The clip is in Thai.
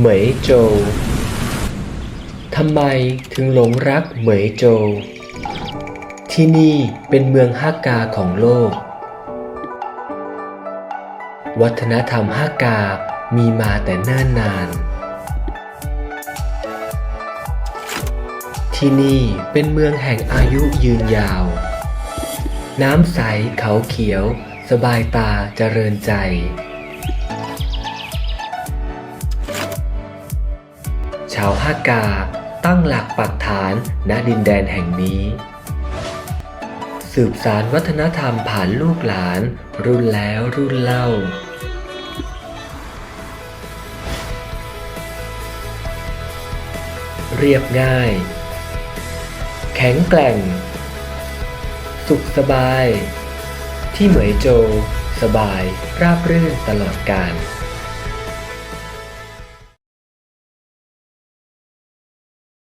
เหมยโจวทำไมถึงหลงรักเหมยโจวที่นี่เป็นเมืองฮักาของโลก วัฒนธรรมฮักกามีมาแต่เนิ่นนาน ที่นี่เป็นเมืองแห่งอายุยืนยาว น้ำใสเขาเขียว สบายตาเจริญใจ ชาวฮากา ตั้งหลักปักฐานณดินแดนแห่งนี้ สืบสารวัฒนธรรมผ่านลูกหลาน รุ่นแล้วรุ่นเล่าเรียบง่าย แข็งแกร่ง สุขสบาย ที่เหมยโจ สบาย ราบรื่นตลอดกาล